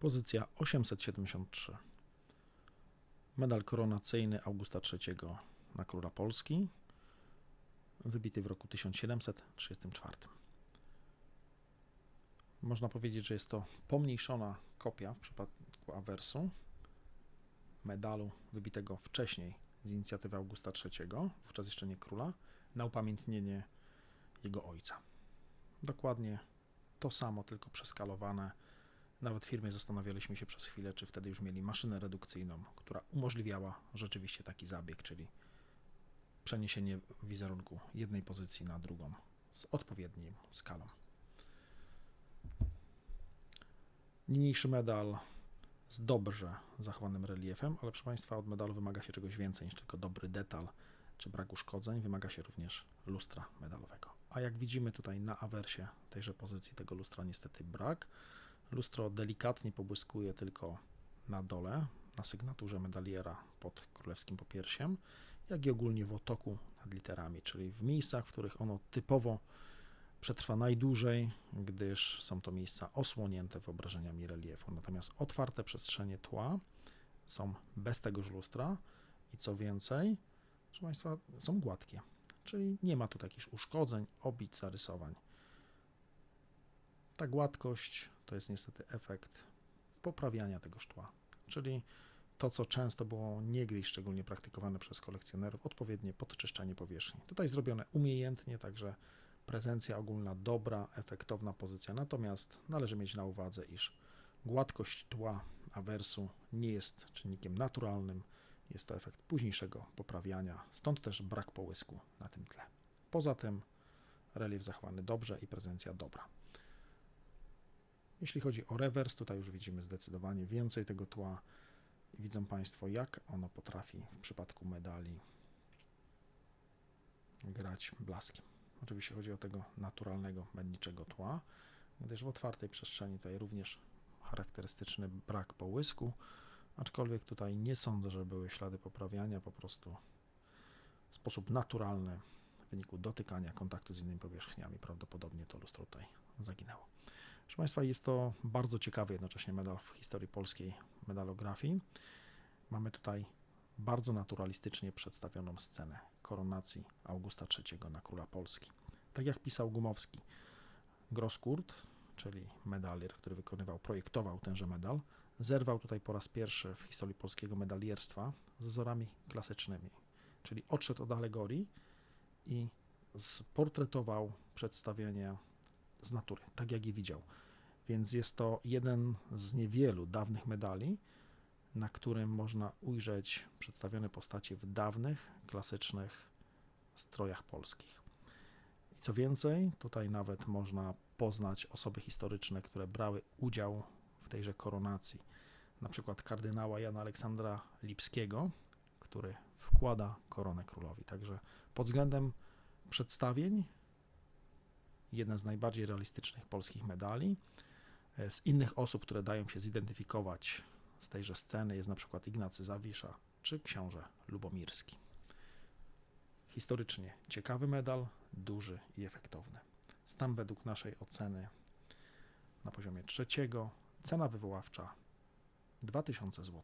Pozycja 873. Medal koronacyjny Augusta III na króla Polski, wybity w roku 1734. Można powiedzieć, że jest to pomniejszona kopia w przypadku awersu medalu wybitego wcześniej z inicjatywy Augusta III, wówczas jeszcze nie króla, na upamiętnienie jego ojca. Dokładnie to samo, tylko przeskalowane. Nawet w firmie zastanawialiśmy się przez chwilę, czy wtedy już mieli maszynę redukcyjną, która umożliwiała rzeczywiście taki zabieg, czyli przeniesienie wizerunku jednej pozycji na drugą z odpowiednim skalą. Niniejszy medal z dobrze zachowanym reliefem, ale proszę Państwa, od medalu wymaga się czegoś więcej niż tylko dobry detal czy brak uszkodzeń, wymaga się również lustra medalowego. A jak widzimy tutaj na awersie tejże pozycji tego lustra niestety brak. Lustro delikatnie pobłyskuje tylko na dole, na sygnaturze medaliera pod królewskim popiersiem, jak i ogólnie w otoku nad literami, czyli w miejscach, w których ono typowo przetrwa najdłużej, gdyż są to miejsca osłonięte wyobrażeniami reliefu. Natomiast otwarte przestrzenie tła są bez tegoż lustra i co więcej, proszę Państwa, są gładkie, czyli nie ma tu jakichś uszkodzeń, obić, zarysowań. Ta gładkość to jest niestety efekt poprawiania tego sztła, czyli to, co często było niegdyś szczególnie praktykowane przez kolekcjonerów, odpowiednie podczyszczanie powierzchni. Tutaj zrobione umiejętnie, także prezencja ogólna dobra, efektowna pozycja. Natomiast należy mieć na uwadze, iż gładkość tła awersu nie jest czynnikiem naturalnym, jest to efekt późniejszego poprawiania, stąd też brak połysku na tym tle. Poza tym relief zachowany dobrze i prezencja dobra. Jeśli chodzi o rewers, tutaj już widzimy zdecydowanie więcej tego tła. Widzą Państwo, jak ono potrafi w przypadku medali grać blaskiem. Oczywiście chodzi o tego naturalnego medniczego tła, gdyż w otwartej przestrzeni tutaj również charakterystyczny brak połysku, aczkolwiek tutaj nie sądzę, że były ślady poprawiania, po prostu w sposób naturalny w wyniku dotykania, kontaktu z innymi powierzchniami prawdopodobnie to lustro tutaj zaginęło. Proszę Państwa, jest to bardzo ciekawy jednocześnie medal w historii polskiej medalografii. Mamy tutaj bardzo naturalistycznie przedstawioną scenę koronacji Augusta III na króla Polski. Tak jak pisał Gumowski, Groskurt, czyli medalier, który wykonywał, projektował tenże medal, zerwał tutaj po raz pierwszy w historii polskiego medalierstwa z wzorami klasycznymi, czyli odszedł od alegorii i sportretował przedstawienie z natury, tak jak je widział. Więc jest to jeden z niewielu dawnych medali, na którym można ujrzeć przedstawione postacie w dawnych, klasycznych strojach polskich. I co więcej, tutaj nawet można poznać osoby historyczne, które brały udział w tejże koronacji. Na przykład kardynała Jana Aleksandra Lipskiego, który wkłada koronę królowi. Także pod względem przedstawień jeden z najbardziej realistycznych polskich medali. Z innych osób, które dają się zidentyfikować z tejże sceny jest na przykład Ignacy Zawisza czy książę Lubomirski. Historycznie ciekawy medal, duży i efektowny. Stan według naszej oceny na poziomie trzeciego, cena wywoławcza 2000 zł.